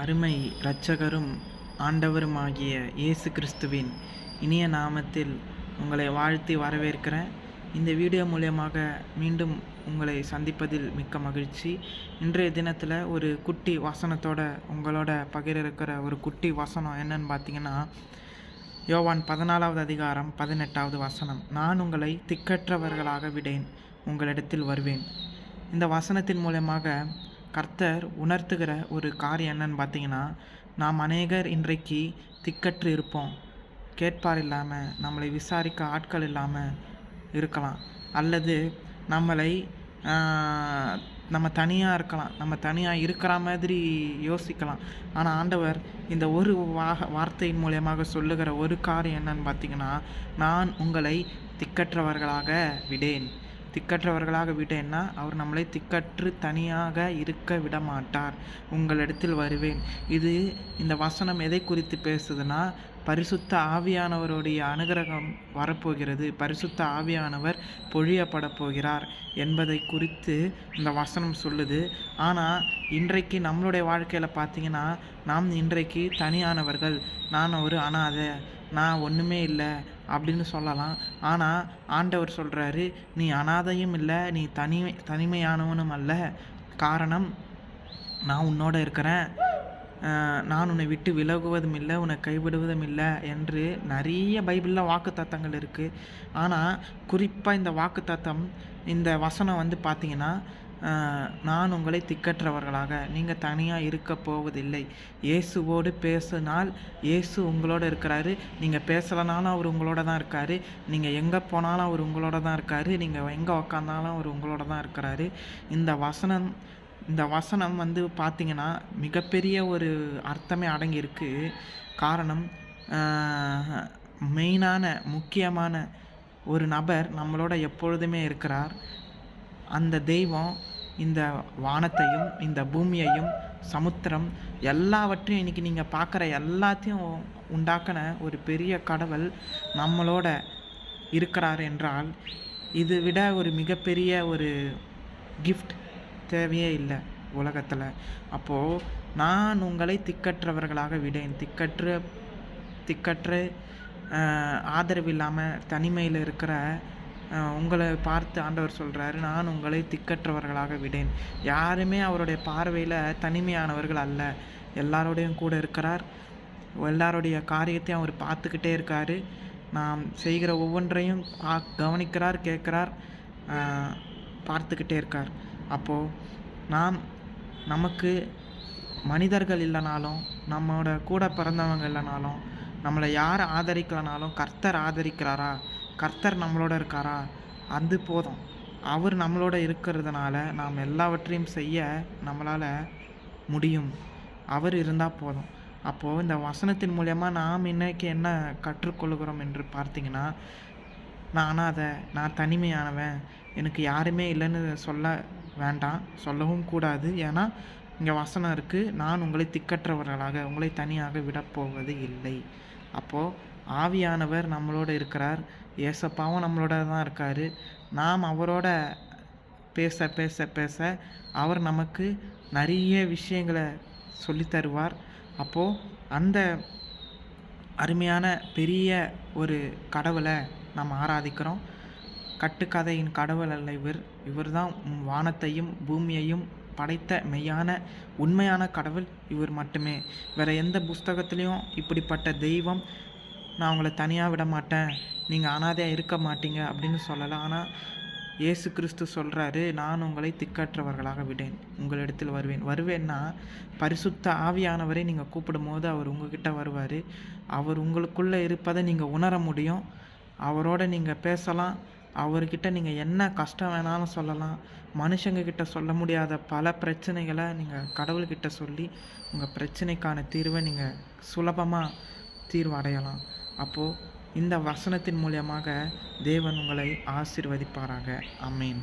அருமை இரட்சகரும் ஆண்டவருமாகிய இயேசு கிறிஸ்துவின் இனிய நாமத்தில் உங்களை வாழ்த்தி வரவேற்கிறேன். இந்த வீடியோ மூலியமாக மீண்டும் உங்களை சந்திப்பதில் மிக்க மகிழ்ச்சி. இன்றைய தினத்தில் ஒரு குட்டி வசனத்தோட உங்களோட பகிர இருக்கிற ஒரு குட்டி வசனம் என்னன்னு பார்த்தீங்கன்னா யோவான் பதினாலாவது அதிகாரம் பதினெட்டாவது வசனம் நான் உங்களை திக்கற்றவர்களாக விடேன் உங்களிடத்தில் வருவேன். இந்த வசனத்தின் மூலயமாக கர்த்தர் உணர்த்துகிற ஒரு காரியம் என்னன்னு பார்த்தீங்கன்னா நாம் அநேகர் இன்றைக்கு திக்கற்று இருப்போம். கேட்பார் இல்லாமல் நம்மளை விசாரிக்க ஆட்கள் இல்லாமல் இருக்கலாம். அல்லது நம்மளை நம்ம தனியாக இருக்கலாம். நம்ம தனியாக இருக்கிற மாதிரி யோசிக்கலாம். ஆனால் ஆண்டவர் இந்த ஒரு வாக வார்த்தையின் மூலியமாக சொல்லுகிற ஒரு காரியம் என்னன்னு பார்த்தீங்கன்னா நான் உங்களை திக்கற்றவர்களாக விடேன். திக்கற்றவர்களாக விட்டேன்னா அவர் நம்மளை திக்கற்று தனியாக இருக்க விடமாட்டார். உங்களிடத்தில் வருவேன். இது இந்த வசனம் எதை குறித்து பேசுதுன்னா பரிசுத்த ஆவியானவருடைய அனுகிரகம் வரப்போகிறது. பரிசுத்த ஆவியானவர் பொழியப்பட போகிறார் என்பதை குறித்து இந்த வசனம் சொல்லுது. ஆனால் இன்றைக்கு நம்மளுடைய வாழ்க்கையில் பார்த்தீங்கன்னா நாம் இன்றைக்கு தனியானவர்கள். நான் ஒரு அனாதை. நான் ஒன்றுமே இல்லை. அப்படின்னு சொல்லலாம். ஆனால் ஆண்டவர் சொல்கிறாரு நீ அனாதையும் இல்லை நீ தனிமை தனிமையானவனும் அல்ல. காரணம் நான் உன்னோட இருக்கிறேன். நான் உன்னை விட்டு விலகுவதும் இல்லை உன்னை கைவிடுவதும் இல்லை என்று நிறைய பைபிளில் வாக்குத்தத்தங்கள் இருக்குது ஆனால் குறிப்பாக இந்த வாக்குத்தத்தம் இந்த வசனம் வந்து பார்த்திங்கன்னா நான் உங்களை திக்கற்றவர்களாக நீங்கள் தனியாக இருக்க போவதில்லை. இயேசுவோடு பேசினால் இயேசு உங்களோட இருக்கிறாரு. நீங்கள் பேசலைனாலும் அவர் உங்களோட தான் இருக்காரு. நீங்கள் எங்கே போனாலும் அவர் உங்களோட தான் இருக்காரு. நீங்கள் எங்கே உக்காந்தாலும் அவர் உங்களோட தான் இருக்கிறாரு. இந்த வசனம் இந்த வசனம் வந்து பார்த்திங்கன்னா மிகப்பெரிய ஒரு அர்த்தமே அடங்கியிருக்கு. காரணம் மெயினான முக்கியமான ஒரு நபர் நம்மளோட எப்பொழுதுமே இருக்கிறார். அந்த தெய்வம் இந்த வானத்தையும் இந்த பூமியையும் சமுத்திரம் எல்லாவற்றையும் இன்னைக்கு நீங்கள் பார்க்குற எல்லாத்தையும் உண்டாக்கின ஒரு பெரிய கடவுள் நம்மளோட இருக்கிறார் என்றால் இது விட ஒரு மிகப்பெரிய ஒரு கிஃப்ட் தேவையே இல்லை உலகத்தில். அப்போது நான் உங்களை திக்கற்றவர்களாக விடேன். திக்கற்று திக்கற்று ஆதரவு இல்லாமல் தனிமையில் இருக்கிற உங்களை பார்த்து ஆண்டவர் சொல்கிறாரு நான் உங்களை திக்கற்றவர்களாக விடேன். யாருமே அவருடைய பார்வையில் தனிமையானவர்கள் அல்ல. எல்லாரோடையும் கூட இருக்கிறார். எல்லாருடைய காரியத்தையும் அவர் பார்த்துக்கிட்டே இருக்கார். நாம் செய்கிற ஒவ்வொன்றையும் பா- கவனிக்கிறார் கேட்குறார் பார்த்துக்கிட்டே இருக்கார். அப்போது நாம் நமக்கு மனிதர்கள் இல்லைனாலும் நம்மளோட கூட பிறந்தவங்க இல்லைனாலும் நம்மளை யார் ஆதரிக்கலனாலும் கர்த்தர் ஆதரிக்கிறாரா? கர்த்தர் நம்மளோட இருக்காரா? அது போதும். அவர் நம்மளோட இருக்கிறதுனால நாம் எல்லாவற்றையும் செய்ய நம்மளால் முடியும். அவர் இருந்தால் போதும். அப்போது இந்த வசனத்தின் மூலயமா நாம் இன்றைக்கி என்ன கற்றுக்கொள்கிறோம் என்று பார்த்தீங்கன்னா நான் அதை நான் தனிமையானவன். எனக்கு யாருமே இல்லைன்னு சொல்ல வேண்டாம். சொல்லவும் கூடாது. ஏன்னா இங்கே வசனம் இருக்குது நான் உங்களை திக்கற்றவர்களாக உங்களை தனியாக விடப்போவது இல்லை. அப்போது ஆவியானவர் நம்மளோட இருக்கிறார். ஏசப்பாவும் நம்மளோட தான் இருக்கார். நாம் அவரோட பேச பேச பேச அவர் நமக்கு நிறைய விஷயங்களை சொல்லித்தருவார் அப்போது அந்த அருமையான பெரிய ஒரு கடவுளை நாம் ஆராதிக்கிறோம். கட்டுக்கதையின் கடவுள் அல்ல இவர். இவர் தான் வானத்தையும் பூமியையும் படைத்த மெய்யான உண்மையான கடவுள் இவர் மட்டுமே. வேறு எந்த புஸ்தகத்துலேயும் இப்படிப்பட்ட தெய்வம் நான் உங்களை தனியாக விட மாட்டேன். நீங்கள் அனாதையாக இருக்க மாட்டீங்க அப்படின்னு சொல்லலாம். ஆனால் இயேசு கிறிஸ்து சொல்கிறாரு நான் உங்களை திக்கற்றவர்களாக விடேன். உங்களிடத்தில் வருவேன். வருவேன்னா பரிசுத்த ஆவியானவரை நீங்கள் கூப்பிடும்போது அவர் உங்ககிட்ட வருவார். அவர் உங்களுக்குள்ளே இருப்பதை நீங்கள் உணர முடியும். அவரோட நீங்கள் பேசலாம். அவர்கிட்ட நீங்கள் என்ன கஷ்டம் வேணாலும் சொல்லலாம். மனுஷங்க கிட்ட சொல்ல முடியாத பல பிரச்சனைகளை நீங்கள் கடவுள்கிட்ட சொல்லி உங்கள் பிரச்சனைக்கான தீர்வை நீங்கள் சுலபமாக தீர்வு அடையலாம். அப்போது இந்த வசனத்தின் மூலியமாக தேவன் உங்களை ஆசிர்வதிப்பாராக. அமேன்